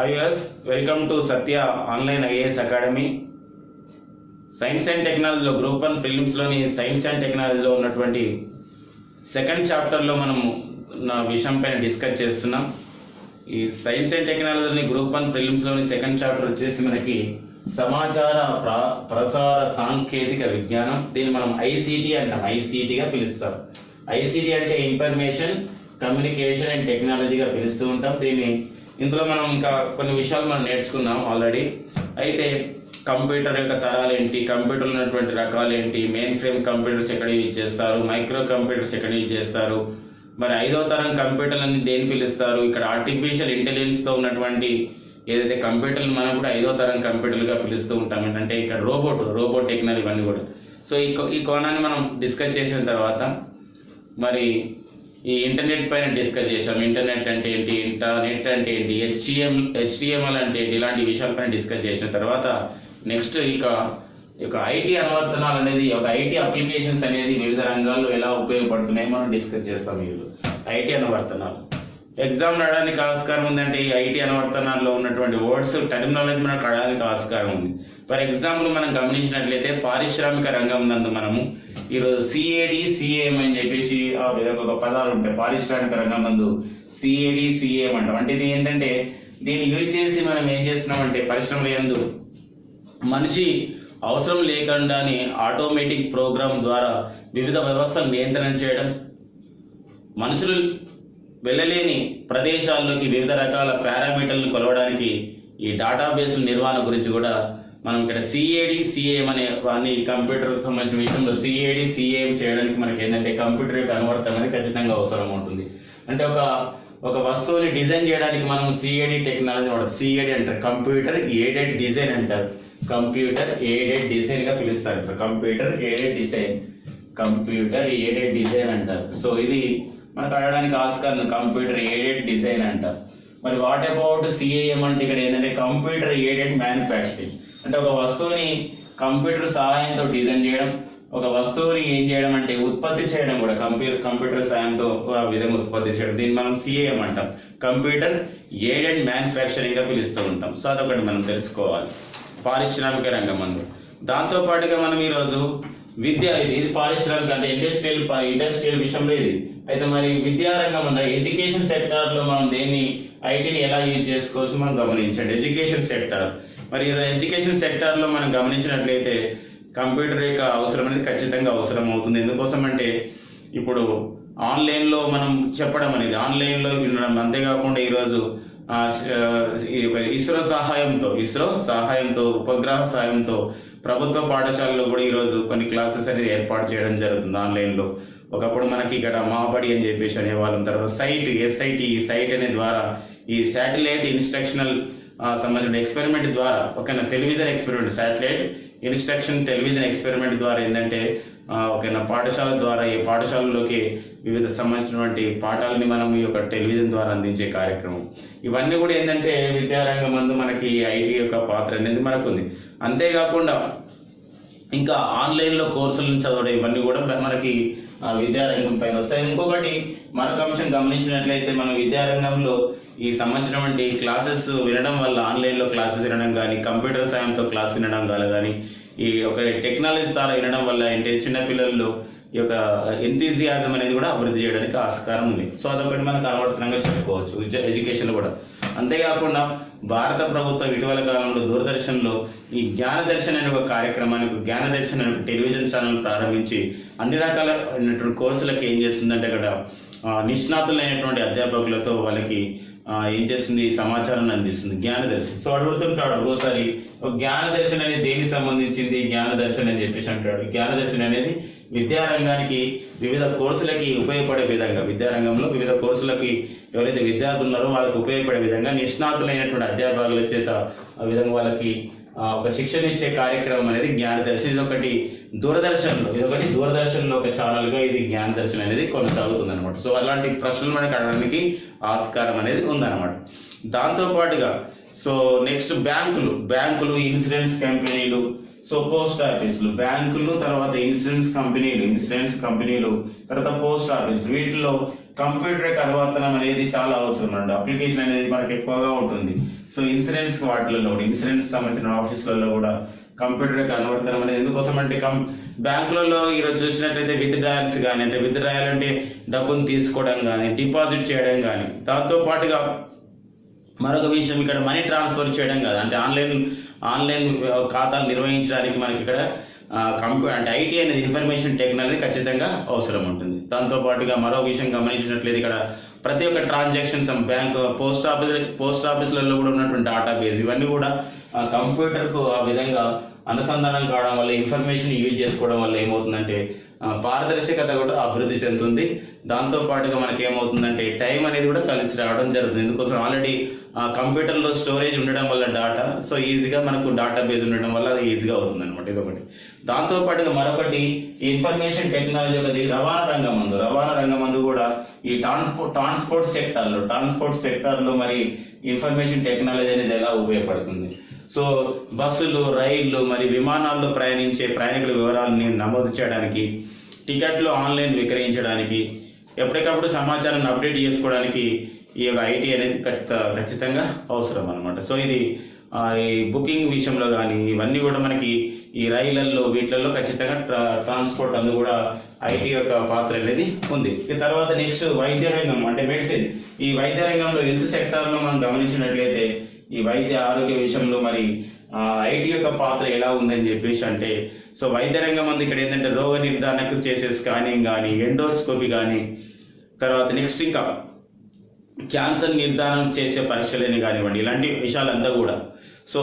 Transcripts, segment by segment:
Is welcome to Satya online IAS academy science and టెక్నాలజీలో group one ప్రిలిమ్స్లోని science and టెక్నాలజీలో ఉన్నటువంటి second చాప్టర్లో మనము నా విషయం పైన డిస్కస్ చేస్తున్నాం. ఈ సైన్స్ అండ్ టెక్నాలజీని గ్రూప్ వన్ ప్రిలిమ్స్లోని సెకండ్ చాప్టర్ వచ్చేసి మనకి సమాచార ప్ర ప్రసార సాంకేతిక విజ్ఞానం. దీన్ని మనం ఐసీటీ అంటాం. ఐసీటీగా పిలుస్తాం. ఐసీటీ అంటే ఇన్ఫర్మేషన్ కమ్యూనికేషన్ అండ్ టెక్నాలజీగా పిలుస్తూ ఉంటాం. దీన్ని ఇందులో మనం ఇంకా కొన్ని విషయాలు మనం నేర్చుకున్నాం ఆల్రెడీ అయితే కంప్యూటర్ యొక్క తరాలు ఏంటి? కంప్యూటర్ ఉన్నటువంటి రకాలు ఏంటి? మెయిన్ ఫ్రేమ్ కంప్యూటర్స్ ఎక్కడ యూజ్ చేస్తారు? మైక్రో కంప్యూటర్స్ ఎక్కడ యూజ్ చేస్తారు? మరి ఐదో తరం కంప్యూటర్లని దేని పిలుస్తారు? ఇక్కడ ఆర్టిఫిషియల్ ఇంటెలిజెన్స్తో ఉన్నటువంటి ఏదైతే కంప్యూటర్లు మనం కూడా ఐదో తరం కంప్యూటర్లుగా పిలుస్తూ ఉంటాం. ఏంటంటే ఇక్కడ రోబోట్ రోబోట్ టెక్నాలజీ ఇవన్నీ కూడా. సో ఈ కో- ఈ కోణాన్ని మనం డిస్కస్ చేసిన తర్వాత మరి ఈ ఇంటర్నెట్ పైన డిస్కస్ చేసాం ఇంటర్నెట్ అంటే ఏంటి? ఇంటర్నెట్ అంటే ఏంటి? హెచ్టిఎం హెచ్టిఎంఎల్ అంటే ఏంటి? ఇలాంటి విషయాలపైన డిస్కస్ చేసిన తర్వాత నెక్స్ట్ ఇక ఇక ఐటీ అనువర్తనాలు అనేది ఒక ఐటీ అప్లికేషన్స్ అనేది వివిధ రంగాల్లో ఎలా ఉపయోగపడుతున్నాయి మనం డిస్కస్ చేస్తాం మీరు ఐటీ అనువర్తనాలు. ఎగ్జామ్ రావడానికి ఆస్కారం ఉందంటే ఈ ఐటీ అనువర్తనాల్లో ఉన్నటువంటి వర్డ్స్ టెర్మినాలజీ మనకు రావడానికి ఆస్కారం ఉంది. ఫర్ ఎగ్జాంపుల్ మనం గమనించినట్లయితే పారిశ్రామిక రంగం నందు మనము ఈరోజు సిఏడి సిఏఎం అని చెప్పేసి ఆ విధంగా ఒక పదాలు ఉంటాయి పారిశ్రామిక రంగం నందు సిఏడి సిఏఎం అంటాం. అంటే ఇది ఏంటంటే దీన్ని యూజ్ చేసి మనం ఏం చేస్తున్నామంటే పరిశ్రమల ఎందు మనిషి అవసరం లేకుండానే ఆటోమేటిక్ ప్రోగ్రామ్ ద్వారా వివిధ వ్యవస్థలు నియంత్రణ చేయడం మనుషులు వెళ్ళలేని ప్రదేశాల్లోకి వివిధ రకాల పారామీటర్లను కొలవడానికి ఈ డేటాబేస్ నిర్వహణ గురించి కూడా మనం ఇక్కడ సిఏడి సిఏఎం అనే అన్ని కంప్యూటర్ సంబంధించిన విషయంలో సిఏడి సిఏఎం చేయడానికి మనకి ఏంటంటే కంప్యూటర్ యొక్క అనువర్తనం అనేది ఖచ్చితంగా అవసరం ఉంటుంది. అంటే ఒక ఒక వస్తువుని డిజైన్ చేయడానికి మనం సిఏడి టెక్నాలజీ వాడతాం. సిఏడి అంటారు. కంప్యూటర్ ఎయిడెడ్ డిజైన్ అంటారు. కంప్యూటర్ ఎయిడెడ్ డిజైన్గా పిలుస్తారు. ఇప్పుడు computer aided design. Computer aided design అంటారు. సో ఇది మనకు అడగడానికి ఆస్కార్ కంప్యూటర్ ఎయిడెడ్ డిజైన్ అంటారు మరి వాట్ అబౌట్ సిఏఎం అంటే ఇక్కడ ఏంటంటే కంప్యూటర్ ఎయిడెడ్ మ్యానుఫ్యాక్చరింగ్ అంటే ఒక వస్తువుని కంప్యూటర్ సహాయంతో డిజైన్ చేయడం ఒక వస్తువుని ఏం చేయడం అంటే ఉత్పత్తి చేయడం కూడా కంప్యూటర్ కంప్యూటర్ సాయంతో ఆ విధంగా ఉత్పత్తి చేయడం. దీన్ని మనం సిఏఎం అంటాం. కంప్యూటర్ ఎయిడెడ్ మ్యానుఫ్యాక్చరింగ్గా పిలుస్తూ ఉంటాం. సో అదొకటి మనం తెలుసుకోవాలి. పారిశ్రామిక రంగం అందు. దాంతోపాటుగా మనం ఈరోజు విద్య ఇది ఇది పారిశ్రామిక అంటే ఇండస్ట్రియల్ ఇండస్ట్రియల్ విషయంలో ఇది అయితే మరి విద్యారంగం అంటే ఎడ్యుకేషన్ సెక్టార్లో మనం దేన్ని ఐటీని ఎలా యూజ్ చేసుకోవచ్చు మనం గమనించండి. ఎడ్యుకేషన్ సెక్టార్ మరి ఎడ్యుకేషన్ సెక్టార్లో మనం గమనించినట్లయితే కంప్యూటర్ యొక్క అవసరం అనేది ఖచ్చితంగా అవసరం అవుతుంది. ఎందుకోసం అంటే ఇప్పుడు ఆన్లైన్లో మనం చెప్పడం అనేది ఆన్లైన్లో వినడం అంతేకాకుండా ఈరోజు ఇస్రో సహాయంతో ఇస్రో సహాయంతో ఉపగ్రహ సహాయంతో ప్రభుత్వ పాఠశాలలో కూడా ఈరోజు కొన్ని క్లాసెస్ అనేది ఏర్పాటు చేయడం జరుగుతుంది ఆన్లైన్లో ఒకప్పుడు మనకి ఇక్కడ మాబడి అని చెప్పేసి అనేవాళ్ళం. తర్వాత సైట్ ఎస్ఐటి ఈ సైట్ అనే ద్వారా ఈ శాటిలైట్ ఇన్స్ట్రక్షనల్ సంబంధించిన ఎక్స్పెరిమెంట్ ద్వారా ఓకేనా television experiment satellite instruction television experiment ద్వారా ఏంటంటే ఆ, పాఠశాల ద్వారా ఈ పాఠశాలలోకి వివిధ సంబంధించినటువంటి పాఠాలని మనం ఈ యొక్క టెలివిజన్ ద్వారా అందించే కార్యక్రమం. ఇవన్నీ కూడా ఏంటంటే విద్యారంగం మందు మనకి ఐటీ యొక్క పాత్ర అనేది మనకు ఉంది అంతేకాకుండా ఇంకా ఆన్లైన్లో కోర్సులను చదవడం ఇవన్నీ కూడా మనకి విద్యారంగం పైన వస్తాయి. ఇంకొకటి మరొక అంశం గమనించినట్లయితే మన విద్యారంగంలో ఈ సంబంధించినటువంటి క్లాసెస్ వినడం వల్ల ఆన్లైన్లో క్లాసెస్ వినడం కానీ కంప్యూటర్ సాయంతో క్లాస్ వినడం కానీ కానీ ఈ ఒక టెక్నాలజీ ద్వారా వినడం వల్ల ఏంటి? చిన్నపిల్లల్లో ఈ యొక్క ఎంతీజియాజం అనేది కూడా అభివృద్ధి చేయడానికి ఆస్కారం ఉంది. సో అదొకటి మనకు అనువర్తనంగా చెప్పుకోవచ్చు. విద్య ఎడ్యుకేషన్ కూడా. అంతేకాకుండా భారత ప్రభుత్వం ఇటీవల కాలంలో దూరదర్శన్లో ఈ జ్ఞానదర్శన్ అనే ఒక కార్యక్రమానికి జ్ఞానదర్శన్ అనే ఒక టెలివిజన్ ఛానల్ ప్రారంభించి అన్ని రకాలైనటువంటి కోర్సులకు ఏం చేస్తుందంటే అక్కడ నిష్ణాతులైనటువంటి అధ్యాపకులతో వాళ్ళకి ఏం చేస్తుంది సమాచారాన్ని అందిస్తుంది జ్ఞానదర్శన్ సో అడుగుతుంటాడు ఒకసారి జ్ఞానదర్శన్ అనేది దేనికి సంబంధించింది? జ్ఞానదర్శన్ అని చెప్పేసి అంటాడు. జ్ఞానదర్శన్ అనేది విద్యారంగానికి వివిధ కోర్సులకి ఉపయోగపడే విధంగా విద్యారంగంలో వివిధ కోర్సులకి ఎవరైతే విద్యార్థులు ఉన్నారో వాళ్ళకి ఉపయోగపడే విధంగా నిష్ణాతులైనటువంటి అధ్యాపకుల చేత ఆ విధంగా వాళ్ళకి ఆ, ఒక శిక్షణ ఇచ్చే కార్యక్రమం అనేది జ్ఞానదర్శన్. ఇది ఒకటి దూరదర్శన్లో ఇది ఒకటి దూరదర్శన్లో ఒక ఛానల్గా ఇది జ్ఞానదర్శన్ అనేది కొనసాగుతుంది అనమాట సో అలాంటి ప్రశ్నలు మనకి అడగడానికి ఆస్కారం అనేది ఉందన్నమాట. దాంతో పాటుగా సో నెక్స్ట్ బ్యాంకులు బ్యాంకులు ఇన్సూరెన్స్ కంపెనీలు సో పోస్ట్ ఆఫీసులు బ్యాంకులు తర్వాత ఇన్సూరెన్స్ కంపెనీలు ఇన్సూరెన్స్ కంపెనీలు తర్వాత పోస్ట్ ఆఫీస్. వీటిలో కంప్యూటర్ అనువర్తనం అనేది చాలా అవసరం అండి. అప్లికేషన్ అనేది మనకి ఎక్కువగా ఉంటుంది. సో ఇన్సూరెన్స్ వాటిలలో ఇన్సూరెన్స్ సంబంధించిన ఆఫీసులలో కూడా కంప్యూటర్ అనువర్తనం అనేది ఎందుకోసం అంటే కం బ్యాంకులలో ఈరోజు చూసినట్లయితే విత్డ్రాయల్స్ కానీ అంటే విత్డ్రాయల్ అంటే డబ్బును తీసుకోవడం కానీ డిపాజిట్ చేయడం కానీ దాంతో పాటుగా మరొక విషయం ఇక్కడ మనీ ట్రాన్స్ఫర్ చేయడం కాదు. అంటే ఆన్లైన్ ఆన్లైన్ ఖాతాలు నిర్వహించడానికి మనకి ఇక్కడ కంప్యూ అంటే ఐటీ అనేది ఇన్ఫర్మేషన్ టెక్నాలజీ ఖచ్చితంగా అవసరం ఉంటుంది. దాంతో పాటుగా మరో విషయం గమనించినట్లయితే ఇక్కడ ప్రతి ఒక్క transactions bank post office post ఆఫీసులలో కూడా ఉన్నటువంటి డేటాబేస్ ఇవన్నీ కూడా కంప్యూటర్కు ఆ విధంగా అనుసంధానం కావడం వల్ల ఇన్ఫర్మేషన్ యూజ్ చేసుకోవడం వల్ల ఏమవుతుందంటే పారదర్శకత కూడా అభివృద్ధి చెందుతుంది. దాంతోపాటుగా మనకి ఏమవుతుందంటే టైం అనేది కూడా కలిసి రావడం జరుగుతుంది. ఎందుకోసం ఆల్రెడీ కంప్యూటర్లో స్టోరేజ్ ఉండడం వల్ల డాటా సో ఈజీగా మనకు డాటా బేస్ ఉండడం వల్ల అది ఈజీగా అవుతుంది అనమాట ఇదొకటి. దాంతోపాటుగా మరొకటి ఈ ఇన్ఫర్మేషన్ టెక్నాలజీ ఒకటి రవాణా రంగం ముందు. రవాణా రంగం ముందు కూడా ఈ ట్రాన్స్పోర్ట్ ట్రాన్స్పోర్ట్ సెక్టార్లో ట్రాన్స్పోర్ట్ సెక్టార్లో మరి ఇన్ఫర్మేషన్ టెక్నాలజీ అనేది ఎలా ఉపయోగపడుతుంది? సో బస్సులు రైళ్ళు మరి విమానాల్లో ప్రయాణించే ప్రయాణికుల వివరాలని నమోదు చేయడానికి టికెట్లు ఆన్లైన్ విక్రయించడానికి ఎప్పటికప్పుడు సమాచారాన్ని అప్డేట్ చేసుకోవడానికి ఈ యొక్క ఐటీ అనేది ఖచ్చితంగా అవసరం అనమాట సో ఇది ఈ బుకింగ్ విషయంలో కానీ ఇవన్నీ కూడా మనకి ఈ రైళ్ళల్లో వీటిలలో ఖచ్చితంగా ట్రా ట్రాన్స్పోర్ట్ అందు కూడా ఐటీ యొక్క పాత్ర అనేది ఉంది. ఇక తర్వాత నెక్స్ట్ వైద్య రంగం అంటే మెడిసిన్ ఈ వైద్య రంగంలో హెల్త్ సెక్టార్లో మనం గమనించినట్లయితే ఈ వైద్య ఆరోగ్య విషయంలో మరి ఐటీ యొక్క పాత్ర ఎలా ఉందని చెప్పేసి అంటే సో వైద్య రంగం అందు ఇక్కడ ఏంటంటే రోగ నిర్ధారణకు చేసే స్కానింగ్ కానీ ఎండోస్కోపీ కానీ తర్వాత నెక్స్ట్ ఇంకా క్యాన్సర్ నిర్ధారణ చేసే పరీక్షలని కానివ్వండి ఇలాంటి విషయాలంతా కూడా. సో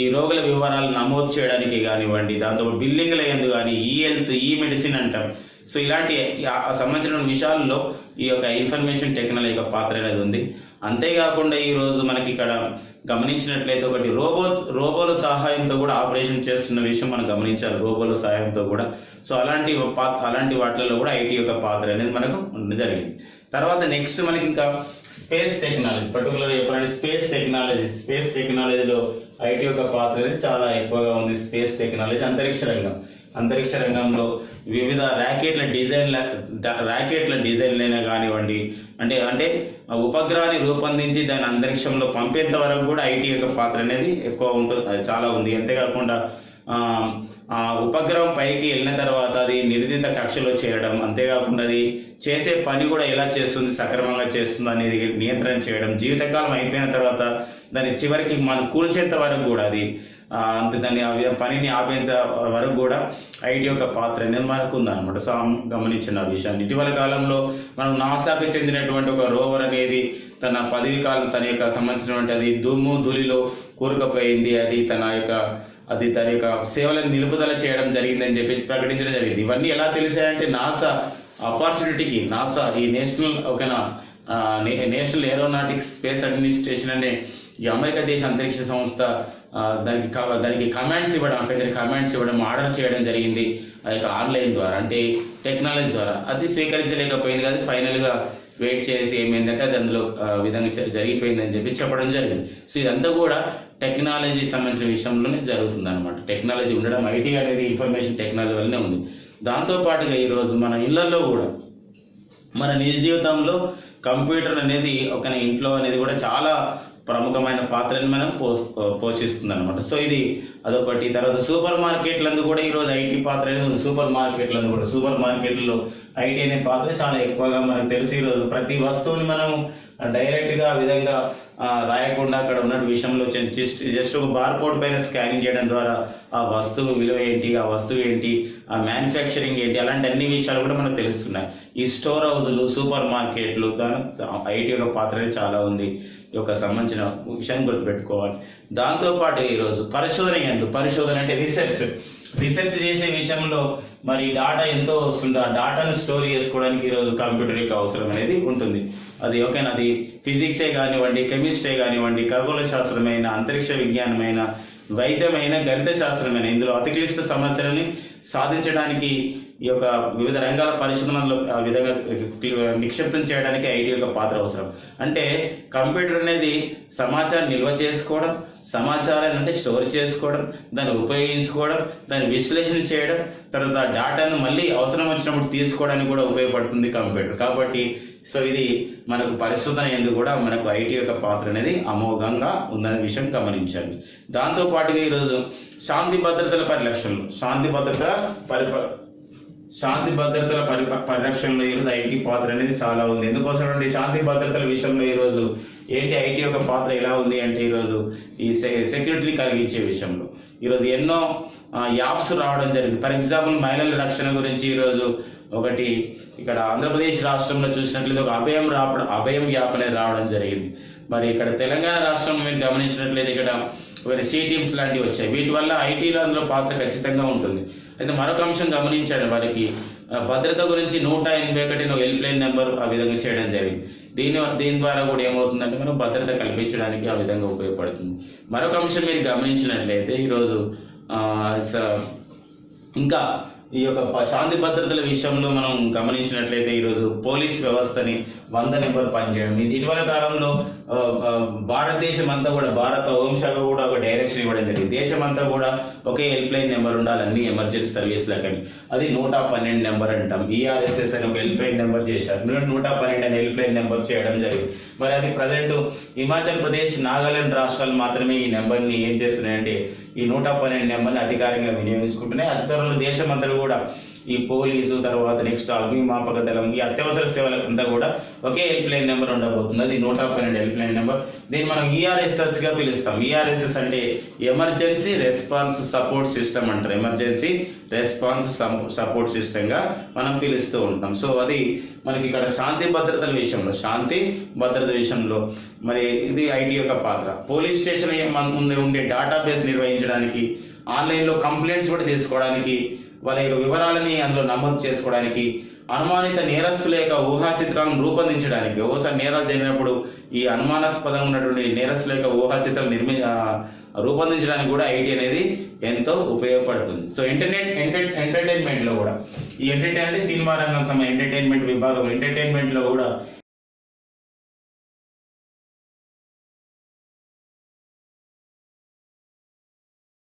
ఈ రోగుల వివరాలు నమోదు చేయడానికి కానివ్వండి దాంతో బిల్లింగ్ల ఎందు కానీ ఈ హెల్త్ ఈ మెడిసిన్ అంటాం. సో ఇలాంటి ఆ సంబంధించిన విషయాల్లో ఈ యొక్క ఇన్ఫర్మేషన్ టెక్నాలజీ యొక్క పాత్ర అనేది ఉంది. అంతేకాకుండా ఈరోజు మనకి ఇక్కడ గమనించినట్లయితే ఒకటి రోబో రోబోల సహాయంతో కూడా ఆపరేషన్ చేస్తున్న విషయం మనం గమనించాలి రోబోల సహాయంతో కూడా. సో అలాంటి అలాంటి వాటిలలో కూడా ఐటీ యొక్క పాత్ర అనేది మనకు ఉండడం జరిగింది. తర్వాత నెక్స్ట్ మనకి ఇంకా స్పేస్ టెక్నాలజీ పర్టికులర్ చెప్పాలంటే స్పేస్ టెక్నాలజీ స్పేస్ టెక్నాలజీలో ఐటీ యొక్క పాత్ర అనేది చాలా ఎక్కువగా ఉంది స్పేస్ టెక్నాలజీ అంతరిక్ష రంగం. అంతరిక్ష రంగంలో వివిధ ర్యాకెట్ల డిజైన్ల ర్యాకెట్ల డిజైన్లైనా కానివ్వండి అంటే అంటే ఉపగ్రహాన్ని రూపొందించి దాన్ని అంతరిక్షంలో పంపేంత వరకు కూడా ఐటీ యొక్క పాత్ర అనేది ఎక్కువ ఉంటుంది అది చాలా ఉంది. అంతేకాకుండా ఆ, ఉపగ్రహం పైకి వెళ్ళిన తర్వాత అది నిర్దిత కక్షలో చేరడం అంతేకాకుండా అది చేసే పని కూడా ఎలా చేస్తుంది సక్రమంగా చేస్తుంది అనేది నియంత్రణ చేయడం జీవితకాలం అయిపోయిన తర్వాత దాని చివరికి మనం కూల్చేంత వరకు కూడా అది అంత దాన్ని ఆ పనిని ఆపేంత వరకు కూడా ఐటీ యొక్క పాత్ర అనేది మనకు ఉందన్నమాట. సో గమనించిన విషయాన్ని. ఇటీవల కాలంలో మనం నాసాకి చెందినటువంటి ఒక రోవర్ అనేది తన పదవి కాలం తన యొక్క సంబంధించినటువంటి అది దుమ్ము ధూళిలో కూరుకుపోయింది. అది తన యొక్క అది తన యొక్క సేవలను నిలుపు నిలుపుదల చేయడం జరిగిందని చెప్పేసి ప్రకటించడం జరిగింది. ఇవన్నీ ఎలా తెలిసాయంటే నాసా ఆపర్చునిటీకి నాసా ఈ నేషనల్ ఒక నేషనల్ ఏరోనాటిక్స్ స్పేస్ అడ్మినిస్ట్రేషన్ అనే ఈ అమెరికా దేశ అంతరిక్ష సంస్థ దానికి దానికి కమాండ్స్ ఇవ్వడం అక్కడ కమాండ్స్ ఇవ్వడం ఆర్డర్ చేయడం జరిగింది ఆ యొక్క ఆన్లైన్ ద్వారా అంటే టెక్నాలజీ ద్వారా. అది స్వీకరించలేకపోయింది కానీ ఫైనల్గా వెయిట్ చేసి ఏమైందంటే అది అందులో విధంగా జరిగిపోయిందని చెప్పి చెప్పడం జరిగింది. సో ఇదంతా కూడా టెక్నాలజీ సంబంధించిన విషయంలోనే జరుగుతుంది అనమాట టెక్నాలజీ ఉండడం ఐటీ అనేది ఇన్ఫర్మేషన్ టెక్నాలజీ వల్లనే ఉంది. దాంతో పాటుగా ఈరోజు మన ఇళ్ళలో కూడా మన నిజ జీవితంలో కంప్యూటర్ అనేది ఒక ఇంట్లో అనేది కూడా చాలా ప్రముఖమైన పాత్రని మనం పోస్ పోషిస్తుంది అనమాట సో ఇది అదొకటి. తర్వాత సూపర్ మార్కెట్లందు కూడా ఈరోజు ఐటీ పాత్ర అనేది ఉంది. సూపర్ మార్కెట్లందు కూడా. సూపర్ మార్కెట్లలో ఐటీ అనే పాత్ర చాలా ఎక్కువగా మనకు తెలిసి ఈరోజు. ప్రతి వస్తువుని మనం డైరెక్ట్గా ఆ విధంగా రాయకుండా అక్కడ ఉన్న విషయంలో జస్ట్ జస్ట్ ఒక బార్ కోడ్ పైన స్కానింగ్ చేయడం ద్వారా ఆ వస్తువు విలువ ఏంటి ఆ వస్తువు ఏంటి ఆ మ్యానుఫ్యాక్చరింగ్ ఏంటి అలాంటి అన్ని విషయాలు కూడా మనకు తెలుస్తున్నాయి. ఈ స్టోర్ హౌజులు సూపర్ మార్కెట్లు దాని ఐటీ యొక్క పాత్ర చాలా ఉంది. ఈ యొక్క సంబంధించిన విషయాన్ని గుర్తుపెట్టుకోవాలి. దాంతోపాటు ఈరోజు పరిశోధన ఎందు పరిశోధన అంటే రీసెర్చ్ రీసెర్చ్ చేసే విషయంలో మరి డాటా ఎంతో వస్తుంది ఆ డాటాను స్టోర్ చేసుకోవడానికి ఈరోజు కంప్యూటర్ యొక్క అవసరం అనేది ఉంటుంది. అది ఓకేనా అది ఫిజిక్సే కానివ్వండి కెమిస్ట్రీ కానివ్వండి ఖగోళ శాస్త్రమైన అంతరిక్ష విజ్ఞానమైన వైద్యమైన గణిత శాస్త్రమైన ఇందులో అతి క్లిష్ట సమస్యలని సాధించడానికి ఈ యొక్క వివిధ రంగాల పరిశోధనలు ఆ విధంగా నిక్షిప్తం చేయడానికి ఐటీ యొక్క పాత్ర అవసరం. అంటే కంప్యూటర్ అనేది సమాచారం నిల్వ చేసుకోవడం సమాచారాన్ని అంటే స్టోర్ చేసుకోవడం దాన్ని ఉపయోగించుకోవడం దాన్ని విశ్లేషణ చేయడం తర్వాత ఆ డేటాను మళ్ళీ అవసరం వచ్చినప్పుడు తీసుకోవడానికి కూడా ఉపయోగపడుతుంది కంప్యూటర్ కాబట్టి సో ఇది మనకు పరిశోధన ఎందుకు కూడా మనకు ఐటీ యొక్క పాత్ర అనేది అమోఘంగా ఉందనే విషయం గమనించండి. దాంతోపాటుగా ఈరోజు శాంతి భద్రతల పరిరక్షణలు శాంతి భద్రత పరిప శాంతి భద్రతల పరి పరిరక్షణలో ఈరోజు ఐటీ పాత్ర అనేది చాలా ఉంది. ఎందుకోసం అంటే శాంతి భద్రతల విషయంలో ఈరోజు ఏంటి ఐటీ యొక్క పాత్ర ఎలా ఉంది అంటే ఈరోజు ఈ సెక్యూరిటీని కలిగించే విషయంలో. ఈరోజు ఎన్నో యాప్స్ రావడం జరిగింది. ఫర్ ఎగ్జాంపుల్ మహిళల రక్షణ గురించి ఈరోజు ఒకటి ఇక్కడ ఆంధ్రప్రదేశ్ రాష్ట్రంలో చూసినట్లయితే ఒక అభయం రావడం అభయం యాప్ అనేది రావడం జరిగింది. మరి ఇక్కడ తెలంగాణ రాష్ట్రం మీరు గమనించినట్లయితే ఇక్కడ సి టీమ్స్ లాంటివి వచ్చాయి. వీటి వల్ల ఐటీలో అందులో పాత్ర ఖచ్చితంగా ఉంటుంది. అయితే మరొక అంశం గమనించండి వారికి. భద్రత గురించి నూట ఎనభై ఒకటి హెల్ప్లైన్ నెంబర్ ఆ విధంగా చేయడం జరిగింది. దీని దీని ద్వారా కూడా ఏమవుతుందంటే మనం భద్రత కల్పించడానికి ఆ విధంగా ఉపయోగపడుతుంది. మరొక అంశం మీరు గమనించినట్లయితే ఈరోజు స- ఇంకా ఈ యొక్క శాంతి భద్రతల విషయంలో మనం గమనించినట్లయితే ఈరోజు పోలీస్ వ్యవస్థని వంద నెంబర్ పనిచేయడం ఇటీవల కాలంలో భారతదేశం అంతా కూడా భారత హోంశాఖ కూడా ఒక డైరెక్షన్ ఇవ్వడం జరిగింది. దేశం అంతా కూడా ఒకే హెల్ప్ లైన్ నెంబర్ ఉండాలి అన్ని ఎమర్జెన్సీ సర్వీస్లకని. అది నూట పన్నెండు నెంబర్ అంటాం. ఈఆర్ఎస్ఎస్ అని ఒక హెల్ప్ లైన్ నెంబర్ చేశారు. నూట పన్నెండు అని హెల్ప్ లైన్ నెంబర్ చేయడం జరిగింది. మరి అది ప్రజెంట్ హిమాచల్ ప్రదేశ్ నాగాలాండ్ రాష్ట్రాలు మాత్రమే ఈ నెంబర్ని ఏం చేస్తున్నాయంటే ఈ నూట పన్నెండు నెంబర్ని అధికారికంగా వినియోగించుకుంటున్నాయి. అధికారులు త్వరలో దేశం అంతా కూడా ఈ పోలీసు తర్వాత నెక్స్ట్ అగ్నిమాపక దళం ఈ అత్యవసర సేవలకంతా కూడా ఒకే హెల్ప్ లైన్ నెంబర్ ఉండబోతుంది అది నూట పన్నెండు హెల్ప్ లైన్ నెంబర్ దీన్ని మనం ఈఆర్ఎస్ఎస్గా పిలుస్తాం. ఈఆర్ఎస్ఎస్ అంటే ఎమర్జెన్సీ రెస్పాన్స్ సపోర్ట్ సిస్టమ్ అంటారు. ఎమర్జెన్సీ రెస్పాన్స్ సపోర్ట్ సిస్టమ్గా మనం పిలుస్తూ ఉంటాం. సో అది మనకి ఇక్కడ శాంతి భద్రతల విషయంలో శాంతి భద్రత విషయంలో మరి ఇది ఐటీ యొక్క పాత్ర. పోలీస్ స్టేషన్ ముందు ఉండే డేటాబేస్ నిర్వహించడానికి ఆన్లైన్లో కంప్లైంట్స్ కూడా తీసుకోవడానికి వాళ్ళ యొక్క వివరాలని అందులో నమోదు చేసుకోవడానికి అనుమానిత నేరస్తుల యొక్క ఊహా చిత్రాలను రూపొందించడానికి ఓసారి నేరాలు జరిగినప్పుడు ఈ అనుమానాస్పదంగా ఉన్నటువంటి నేరస్తుల యొక్క ఊహా చిత్రాలు నిర్మి రూపొందించడానికి కూడా ఐటీ అనేది ఎంతో ఉపయోగపడుతుంది. సో ఇంటర్నెట్ ఎంటర్ ఎంటర్టైన్మెంట్లో కూడా ఈ ఎంటర్టైన్ సినిమా రంగం సమయం ఎంటర్టైన్మెంట్ విభాగం ఎంటర్టైన్మెంట్లో కూడా